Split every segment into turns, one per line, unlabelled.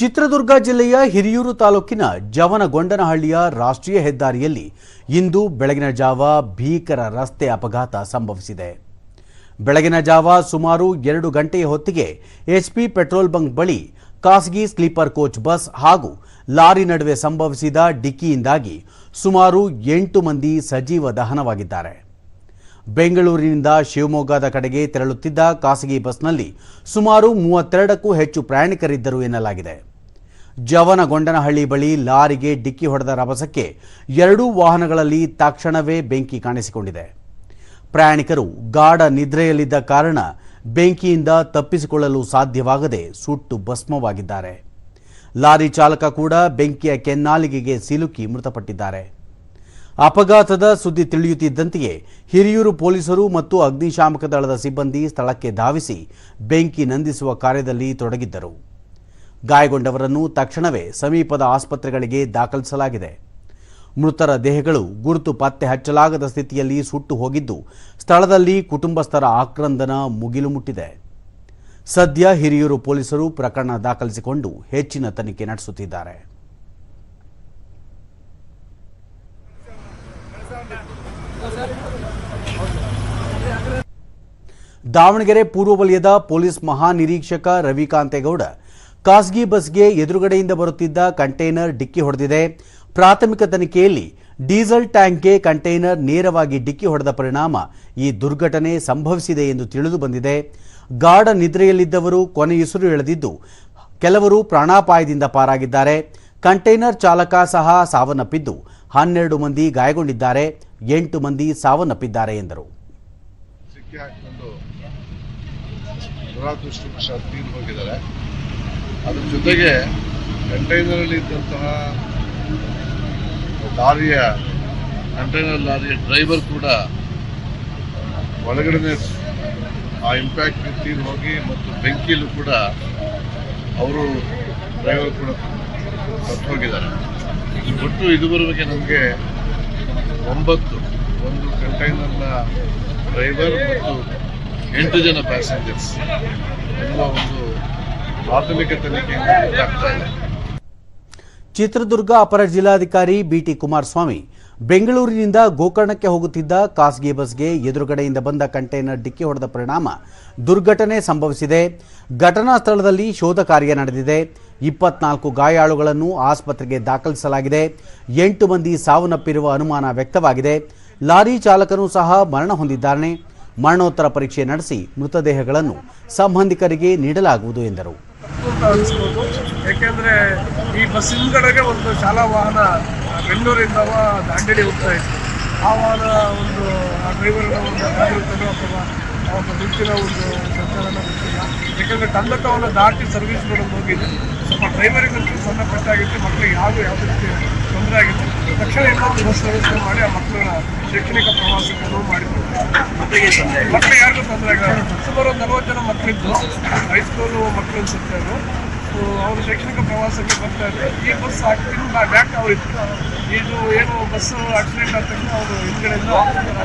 ಚಿತ್ರದುರ್ಗ ಜಿಲ್ಲೆಯ ಹಿರಿಯೂರು ತಾಲೂಕಿನ ಜವನಗೊಂಡನಹಳ್ಳಿಯ ರಾಷ್ಟ್ರೀಯ ಹೆದ್ದಾರಿಯಲ್ಲಿ ಇಂದು ಬೆಳಗಿನ ಜಾವ ಭೀಕರ ರಸ್ತೆ ಅಪಘಾತ ಸಂಭವಿಸಿದೆ. ಬೆಳಗಿನ ಜಾವ ಸುಮಾರು ಎರಡು ಗಂಟೆಯ ಹೊತ್ತಿಗೆ ಎಚ್ಪಿ ಪೆಟ್ರೋಲ್ ಬಂಕ್ ಬಳಿ ಖಾಸಗಿ ಸ್ಲೀಪರ್ ಕೋಚ್ ಬಸ್ ಹಾಗೂ ಲಾರಿ ನಡುವೆ ಸಂಭವಿಸಿದ ಡಿಕ್ಕಿಯಿಂದಾಗಿ ಸುಮಾರು ಎಂಟು ಮಂದಿ ಸಜೀವ ದಹನವಾಗಿದ್ದಾರೆ. ಬೆಂಗಳೂರಿನಿಂದ ಶಿವಮೊಗ್ಗದ ಕಡೆಗೆ ತೆರಳುತ್ತಿದ್ದ ಖಾಸಗಿ ಬಸ್ನಲ್ಲಿ ಸುಮಾರು ಮೂವತ್ತೆರಡಕ್ಕೂ ಹೆಚ್ಚು ಪ್ರಯಾಣಿಕರಿದ್ದರು ಎನ್ನಲಾಗಿದೆ. ಜವನಗೊಂಡನಹಳ್ಳಿ ಬಳಿ ಲಾರಿಗೆ ಡಿಕ್ಕಿ ಹೊಡೆದ ರಭಸಕ್ಕೆ ಎರಡೂ ವಾಹನಗಳಲ್ಲಿ ತಕ್ಷಣವೇ ಬೆಂಕಿ ಕಾಣಿಸಿಕೊಂಡಿದೆ. ಪ್ರಯಾಣಿಕರು ಗಾಢ ನಿದ್ರೆಯಲ್ಲಿದ್ದ ಕಾರಣ ಬೆಂಕಿಯಿಂದ ತಪ್ಪಿಸಿಕೊಳ್ಳಲು ಸಾಧ್ಯವಾಗದೆ ಸುಟ್ಟು ಭಸ್ಮವಾಗಿದ್ದಾರೆ. ಲಾರಿ ಚಾಲಕ ಕೂಡ ಬೆಂಕಿಯ ಕೆನ್ನಾಲಿಗೆಗೆ ಸಿಲುಕಿ ಮೃತಪಟ್ಟಿದ್ದಾರೆ. ಅಪಘಾತದ ಸುದ್ದಿ ತಿಳಿಯುತ್ತಿದ್ದಂತೆಯೇ ಹಿರಿಯೂರು ಪೊಲೀಸರು ಮತ್ತು ಅಗ್ನಿಶಾಮಕ ದಳದ ಸಿಬ್ಬಂದಿ ಸ್ಥಳಕ್ಕೆ ಧಾವಿಸಿ ಬೆಂಕಿ ನಂದಿಸುವ ಕಾರ್ಯದಲ್ಲಿ ತೊಡಗಿದ್ದರು. ಗಾಯಗೊಂಡವರನ್ನು ತಕ್ಷಣವೇ ಸಮೀಪದ ಆಸ್ಪತ್ರೆಗಳಿಗೆ ದಾಖಲಿಸಲಾಗಿದೆ. ಮೃತರ ದೇಹಗಳು ಗುರುತು ಪತ್ತೆ ಹಚ್ಚಲಾಗದ ಸ್ಥಿತಿಯಲ್ಲಿ ಸುಟ್ಟು ಹೋಗಿದ್ದು, ಸ್ಥಳದಲ್ಲಿ ಕುಟುಂಬಸ್ಥರ ಆಕ್ರಂದನ ಮುಗಿಲು ಮುಟ್ಟಿದೆ. ಸದ್ಯ ಹಿರಿಯೂರು ಪೊಲೀಸರು ಪ್ರಕರಣ ದಾಖಲಿಸಿಕೊಂಡು ಹೆಚ್ಚಿನ ತನಿಖೆ ನಡೆಸುತ್ತಿದ್ದಾರೆ. ದಾವಣಗೆರೆ ಪೂರ್ವ ವಲಯದ ಪೊಲೀಸ್ ಮಹಾನಿರೀಕ್ಷಕ ರವಿಕಾಂತೇಗೌಡ ಖಾಸಗಿ ಬಸ್ಗೆ ಎದುರುಗಡೆಯಿಂದ ಬರುತ್ತಿದ್ದ ಕಂಟೈನರ್ ಡಿಕ್ಕಿ ಹೊಡೆದಿದೆ. ಪ್ರಾಥಮಿಕ ತನಿಖೆಯಲ್ಲಿ ಡೀಸೆಲ್ ಟ್ಯಾಂಕ್ಗೆ ಕಂಟೈನರ್ ನೇರವಾಗಿ ಡಿಕ್ಕಿ ಹೊಡೆದ ಪರಿಣಾಮ ಈ ದುರ್ಘಟನೆ ಸಂಭವಿಸಿದೆ ಎಂದು ತಿಳಿದು ಬಂದಿದೆ. ಗಾಢ ನಿದ್ರೆಯಲ್ಲಿದ್ದವರು ಕೊನೆಯುಸಿರು ಎಳೆದಿದ್ದು, ಕೆಲವರು ಪ್ರಾಣಾಪಾಯದಿಂದ ಪಾರಾಗಿದ್ದಾರೆ. ಕಂಟೈನರ್ ಚಾಲಕ ಸಹ ಸಾವನ್ನಪ್ಪಿದ್ದು, ಹನ್ನೆರಡು ಮಂದಿ ಗಾಯಗೊಂಡಿದ್ದಾರೆ, ಎಂಟು ಮಂದಿ ಸಾವನ್ನಪ್ಪಿದ್ದಾರೆ ಎಂದರು.
ಅದ್ರ ಜೊತೆಗೆ ಕಂಟೈನರಲ್ಲಿ ಇದ್ದಂತಹ ಲಾರಿಯ ಕಂಟೈನರ್ ಲಾರಿಯ ಡ್ರೈವರ್ ಕೂಡ ಒಳಗಡೆ ಆ ಇಂಪ್ಯಾಕ್ಟ್ ತೀರು ಹೋಗಿ ಮತ್ತು ಬೆಂಕಿಯಲ್ಲೂ ಕೂಡ ಅವರು ಡ್ರೈವರ್ ಕೂಡ ಸತ್ತು ಹೋಗಿದ್ದಾರೆ. ಒಟ್ಟು ಇದುವರೆಗೆ ನಮಗೆ ಒಂಬತ್ತು, ಒಂದು ಕಂಟೈನರ್ನ ಡ್ರೈವರ್ ಮತ್ತು ಎಂಟು ಜನ ಪ್ಯಾಸೆಂಜರ್ಸ್ ಎಂಬ ಒಂದು ಗೊತ್ತಾಗ್ತಾ ಇದೆ.
ಚಿತ್ರದುರ್ಗ ಅಪರ ಜಿಲ್ಲಾಧಿಕಾರಿ ಬಿಟಿ ಕುಮಾರಸ್ವಾಮಿ ಬೆಂಗಳೂರಿನಿಂದ ಗೋಕರ್ಣಕ್ಕೆ ಹೋಗುತ್ತಿದ್ದ ಖಾಸಗಿ ಬಸ್ಗೆ ಎದುರುಗಡೆಯಿಂದ ಬಂದ ಕಂಟೈನರ್ ಡಿಕ್ಕಿ ಹೊಡೆದ ಪರಿಣಾಮ ದುರ್ಘಟನೆ ಸಂಭವಿಸಿದೆ. ಘಟನಾ ಸ್ಥಳದಲ್ಲಿ ಶೋಧ ಕಾರ್ಯ ನಡೆದಿದೆ. ಇಪ್ಪತ್ನಾಲ್ಕು ಗಾಯಾಳುಗಳನ್ನು ಆಸ್ಪತ್ರೆಗೆ ದಾಖಲಿಸಲಾಗಿದೆ. ಎಂಟು ಮಂದಿ ಸಾವನ್ನಪ್ಪಿರುವ ಅನುಮಾನ ವ್ಯಕ್ತವಾಗಿದೆ. ಲಾರಿ ಚಾಲಕನು ಸಹ ಮರಣ ಹೊಂದಿದ್ದಾನೆ. ಮರಣೋತ್ತರ ಪರೀಕ್ಷೆ ನಡೆಸಿ ಮೃತದೇಹಗಳನ್ನು ಸಂಬಂಧಿಕರಿಗೆ ನೀಡಲಾಗುವುದು ಎಂದರು.
ಅಂತ ಅನಿಸ್ಬೋದು. ಯಾಕೆಂದ್ರೆ ಈ ಬಸ್ ಹಿಂದ್ಗಡೆಗೆ ಒಂದು ಶಾಲಾ ವಾಹನ ಬೆಂಗಳೂರಿಂದ ದಾಂಡೇಲಿ ಹೋಗ್ತಾ ಇತ್ತು. ಆ ವಾಹನ ಒಂದು, ಆ ಡ್ರೈವರ್ನ ಒಂದು ಜಾಗೃತನೋ ಅಥವಾ ಅವನ ನಿಂತಿನ ಒಂದು ಸಂಚಾರನ ಗೊತ್ತಿಲ್ಲ ಯಾಕಂದ್ರೆ ತಂಡಕವನ್ನು ದಾಟಿ ಸರ್ವಿಸ್ ಮಾಡೋದು ಹೋಗಿದೆ ಸ್ವಲ್ಪ ಡ್ರೈವರಿಗಂತೂ ಸಣ್ಣ ಪಟ್ಟಾಗಿತ್ತು ಮಕ್ಕಳಿಗೆ ಯಾರು ಯಾವ ರೀತಿ ತೊಂದರೆ ಆಗಿತ್ತು. ತಕ್ಷಣ ಏನಾದರೂ ವ್ಯವಸ್ಥೆ ಮಾಡಿ ಆ ಮಕ್ಕಳನ್ನ ಶೈಕ್ಷಣಿಕ ಪ್ರವಾಸಕ್ಕೆ ಅನುವು ಮಾಡಿಕೊಡ್ತಾರೆ ಮಕ್ಕಳು ಯಾರಿಗೂ ತೊಂದರೆ ಆಗಲ್ಲ. ಸುಮಾರು ಒಂದು ನಲವತ್ತು ಜನ ಮಕ್ಕಳಿದ್ದು ಹೈಸ್ಕೂಲು ಮಕ್ಕಳು ಅನ್ಸುತ್ತೆ ಅವರು ಅವರು ಶೈಕ್ಷಣಿಕ ಪ್ರವಾಸಕ್ಕೆ ಬರ್ತಾ ಇದ್ದಾರೆ ಈ ಬಸ್ ಹಾಕ್ತೀನಿ ಬ್ಯಾಕ್ ಅವ್ರು ಇತ್ತು ಇದು ಏನು ಬಸ್ ಆಕ್ಸಿಡೆಂಟ್ ಆದ ತಕ್ಷಣ ಅವರು ಹಿಂದ್ಗಡೆಯಿಂದ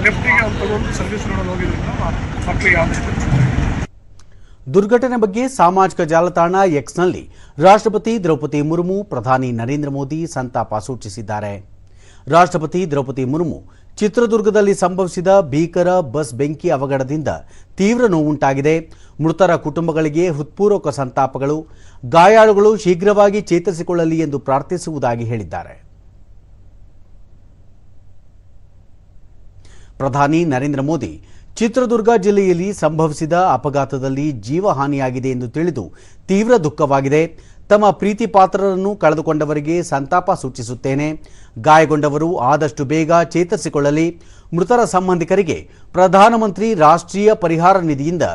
ಲೆಫ್ಟಿಗೆ ಅವ್ರು ತಗೊಂಡು ಸರ್ವಿಸ್ ರೋಡಲ್ಲಿ ಹೋಗಿದ್ರಿಂದ ಮಕ್ಕಳಿಗೆ ಯಾವುದೇ.
ದುರ್ಘಟನೆ ಬಗ್ಗೆ ಸಾಮಾಜಿಕ ಜಾಲತಾಣ ಎಕ್ಸ್ನಲ್ಲಿ ರಾಷ್ಟ್ರಪತಿ ದ್ರೌಪದಿ ಮುರ್ಮು, ಪ್ರಧಾನಿ ನರೇಂದ್ರ ಮೋದಿ ಸಂತಾಪ ಸೂಚಿಸಿದ್ದಾರೆ. ರಾಷ್ಟ್ರಪತಿ ದ್ರೌಪದಿ ಮುರ್ಮು ಚಿತ್ರದುರ್ಗದಲ್ಲಿ ಸಂಭವಿಸಿದ ಭೀಕರ ಬಸ್ ಬೆಂಕಿ ಅವಘಡದಿಂದ ತೀವ್ರ ನೋವುಂಟಾಗಿದೆ. ಮೃತರ ಕುಟುಂಬಗಳಿಗೆ ಹೃತ್ಪೂರ್ವಕ ಸಂತಾಪಗಳು. ಗಾಯಾಳುಗಳು ಶೀಘ್ರವಾಗಿ ಚೇತರಿಸಿಕೊಳ್ಳಲಿ ಎಂದು ಪ್ರಾರ್ಥಿಸುವುದಾಗಿ ಹೇಳಿದ್ದಾರೆ. ಪ್ರಧಾನಿ ನರೇಂದ್ರ ಮೋದಿ ಚಿತ್ರದುರ್ಗ ಜಿಲ್ಲೆಯಲ್ಲಿ ಸಂಭವಿಸಿದ ಅಪಘಾತದಲ್ಲಿ ಜೀವಹಾನಿಯಾಗಿದೆ ಎಂದು ತಿಳಿದು ತೀವ್ರ ದುಃಖವಾಗಿದೆ. ತಮ್ಮ ಪ್ರೀತಿ ಪಾತ್ರರನ್ನು ಕಳೆದುಕೊಂಡವರಿಗೆ ಸಂತಾಪ ಸೂಚಿಸುತ್ತೇನೆ. ಗಾಯಗೊಂಡವರು ಆದಷ್ಟು ಬೇಗ ಚೇತರಿಸಿಕೊಳ್ಳಲಿ. ಮೃತರ ಸಂಬಂಧಿಕರಿಗೆ ಪ್ರಧಾನಮಂತ್ರಿ ರಾಷ್ಟ್ರೀಯ ಪರಿಹಾರ ನಿಧಿಯಿಂದ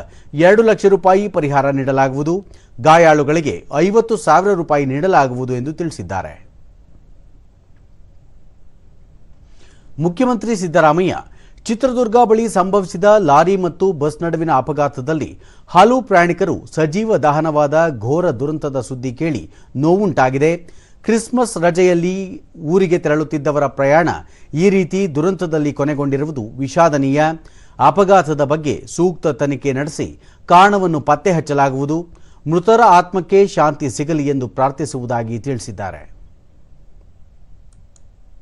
ಎರಡು ಲಕ್ಷ ರೂಪಾಯಿ ಪರಿಹಾರ ನೀಡಲಾಗುವುದು. ಗಾಯಾಳುಗಳಿಗೆ ಐವತ್ತು ಸಾವಿರ ರೂಪಾಯಿ ನೀಡಲಾಗುವುದು ಎಂದು ತಿಳಿಸಿದ್ದಾರೆ. ಮುಖ್ಯಮಂತ್ರಿ ಸಿದ್ದರಾಮಯ್ಯ ಚಿತ್ರದುರ್ಗ ಬಳಿ ಸಂಭವಿಸಿದ ಲಾರಿ ಮತ್ತು ಬಸ್ ನಡುವಿನ ಅಪಘಾತದಲ್ಲಿ ಹಲವು ಪ್ರಯಾಣಿಕರು ಸಜೀವ ದಹನವಾದ ಘೋರ ದುರಂತದ ಸುದ್ದಿ ಕೇಳಿ ನೋವುಂಟಾಗಿದೆ. ಕ್ರಿಸ್ಮಸ್ ರಜೆಯಲ್ಲಿ ಊರಿಗೆ ತೆರಳುತ್ತಿದ್ದವರ ಪ್ರಯಾಣ ಈ ರೀತಿ ದುರಂತದಲ್ಲಿ ಕೊನೆಗೊಂಡಿರುವುದು ವಿಷಾದನೀಯ. ಅಪಘಾತದ ಬಗ್ಗೆ ಸೂಕ್ತ ತನಿಖೆ ನಡೆಸಿ ಕಾರಣವನ್ನು ಪತ್ತೆ ಹಚ್ಚಲಾಗುವುದು. ಮೃತರ ಆತ್ಮಕ್ಕೆ ಶಾಂತಿ ಸಿಗಲಿ ಎಂದು ಪ್ರಾರ್ಥಿಸುವುದಾಗಿ ತಿಳಿಸಿದ್ದಾರೆ.